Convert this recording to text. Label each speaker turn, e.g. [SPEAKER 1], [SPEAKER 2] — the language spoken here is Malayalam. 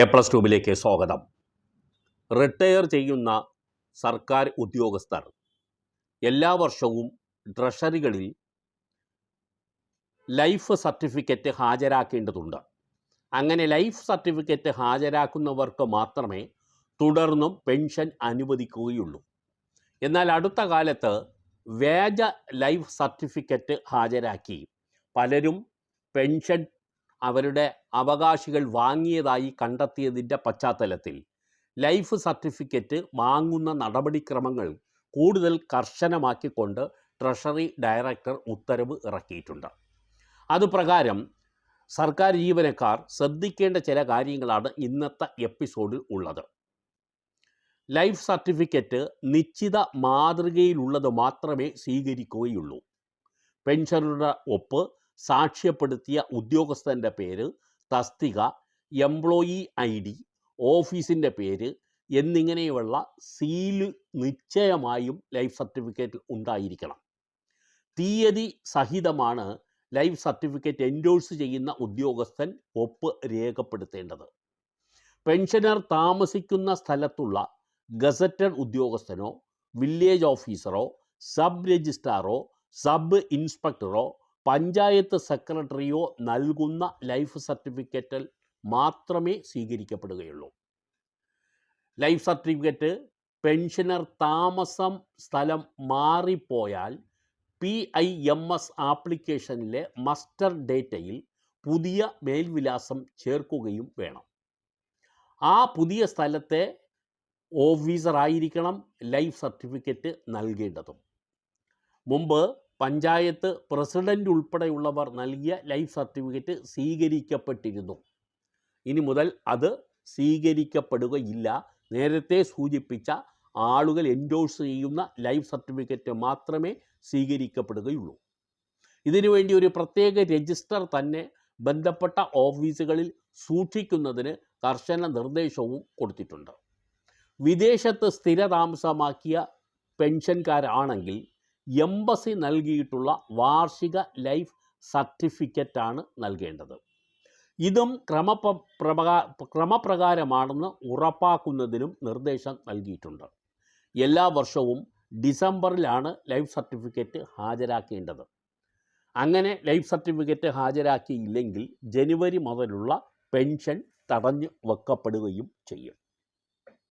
[SPEAKER 1] എ പ്ലസ് ട്യൂബിലേക്ക് സ്വാഗതം. റിട്ടയർ ചെയ്യുന്ന സർക്കാർ ഉദ്യോഗസ്ഥർ എല്ലാ വർഷവും ട്രഷറികളിൽ ലൈഫ് സർട്ടിഫിക്കറ്റ് ഹാജരാക്കേണ്ടതുണ്ട്. അങ്ങനെ ലൈഫ് സർട്ടിഫിക്കറ്റ് ഹാജരാക്കുന്നവർക്ക് മാത്രമേ തുടർന്നും പെൻഷൻ അനുവദിക്കുകയുള്ളൂ. എന്നാൽ അടുത്ത കാലത്ത് വേജ ലൈഫ് സർട്ടിഫിക്കറ്റ് ഹാജരാക്കി. പലരും പെൻഷൻ അവരുടെ അവകാശികൾ വാങ്ങിയതായി കണ്ടെത്തിയതിന്റെ പശ്ചാത്തലത്തിൽ ലൈഫ് സർട്ടിഫിക്കറ്റ് വാങ്ങുന്ന നടപടിക്രമങ്ങൾ കൂടുതൽ കർശനമാക്കിക്കൊണ്ട് ട്രഷറി ഡയറക്ടർ ഉത്തരവ് ഇറക്കിയിട്ടുണ്ട്. അതുപ്രകാരം സർക്കാർ ജീവനക്കാർ ശ്രദ്ധിക്കേണ്ട ചില കാര്യങ്ങളാണ് ഇന്നത്തെ എപ്പിസോഡിൽ ഉള്ളത്. ലൈഫ് സർട്ടിഫിക്കറ്റ് നിശ്ചിത മാതൃകയിലുള്ളത് മാത്രമേ സ്വീകരിക്കുകയുള്ളൂ. പെൻഷനറുടെ ഒപ്പ് സാക്ഷ്യപ്പെടുത്തിയ ഉദ്യോഗസ്ഥന്റെ പേര് തസ്തിക എംപ്ലോയി ഐ ഡി ഓഫീസിന്റെ പേര് എന്നിങ്ങനെയുള്ള സീൽ നിശ്ചയമായും ലൈഫ് സർട്ടിഫിക്കറ്റിൽ ഉണ്ടായിരിക്കണം. തീയതി സഹിതമാണ് ലൈഫ് സർട്ടിഫിക്കറ്റ് എൻഡോഴ്സ് ചെയ്യുന്ന ഉദ്യോഗസ്ഥൻ ഒപ്പ് രേഖപ്പെടുത്തേണ്ടത്. പെൻഷനർ താമസിക്കുന്ന സ്ഥലത്തുള്ള ഗസറ്റഡ് ഉദ്യോഗസ്ഥനോ വില്ലേജ് ഓഫീസറോ സബ് രജിസ്ട്രാറോ സബ് ഇൻസ്പെക്ടറോ പഞ്ചായത്ത് സെക്രട്ടറിയോ നൽകുന്ന ലൈഫ് സർട്ടിഫിക്കറ്റിൽ മാത്രമേ സ്വീകരിക്കപ്പെടുകയുള്ളൂ. ലൈഫ് സർട്ടിഫിക്കറ്റ് പെൻഷനർ താമസം സ്ഥലം മാറിപ്പോയാൽ പി ഐ എം എസ് ആപ്ലിക്കേഷനിലെ മസ്റ്റർ ഡേറ്റയിൽ പുതിയ മേൽവിലാസം ചേർക്കുകയും വേണം. ആ പുതിയ സ്ഥലത്തെ ഓഫീസറായിരിക്കണം ലൈഫ് സർട്ടിഫിക്കറ്റ് നൽകേണ്ടതും. മുമ്പ് പഞ്ചായത്ത് പ്രസിഡന്റ് ഉൾപ്പെടെയുള്ളവർ നൽകിയ ലൈഫ് സർട്ടിഫിക്കറ്റ് സ്വീകരിക്കപ്പെട്ടിരുന്നു. ഇനി മുതൽ അത് സ്വീകരിക്കപ്പെടുകയില്ല. നേരത്തെ സൂചിപ്പിച്ച ആളുകൾ എൻഡോഴ്സ് ചെയ്യുന്ന ലൈഫ് സർട്ടിഫിക്കറ്റ് മാത്രമേ സ്വീകരിക്കപ്പെടുകയുള്ളൂ. ഇതിനുവേണ്ടി ഒരു പ്രത്യേക രജിസ്റ്റർ തന്നെ ബന്ധപ്പെട്ട ഓഫീസുകളിൽ സൂക്ഷിക്കുന്നതിന് കർശന നിർദ്ദേശവും കൊടുത്തിട്ടുണ്ട്. വിദേശത്ത് സ്ഥിരതാമസമാക്കിയ പെൻഷൻകാരാണെങ്കിൽ എംബസി നൽകിയിട്ടുള്ള വാർഷിക ലൈഫ് സർട്ടിഫിക്കറ്റാണ് നൽകേണ്ടത്. ഇതും ക്രമപ്ര പ്രകാ- ക്രമപ്രകാരമാണെന്ന് ഉറപ്പാക്കുന്നതിനും നിർദ്ദേശം നൽകിയിട്ടുണ്ട്. എല്ലാ വർഷവും ഡിസംബറിലാണ് ലൈഫ് സർട്ടിഫിക്കറ്റ് ഹാജരാക്കേണ്ടത്. അങ്ങനെ ലൈഫ് സർട്ടിഫിക്കറ്റ് ഹാജരാക്കിയില്ലെങ്കിൽ ജനുവരി മുതലുള്ള പെൻഷൻ തടഞ്ഞു വെക്കപ്പെടുകയും ചെയ്യും.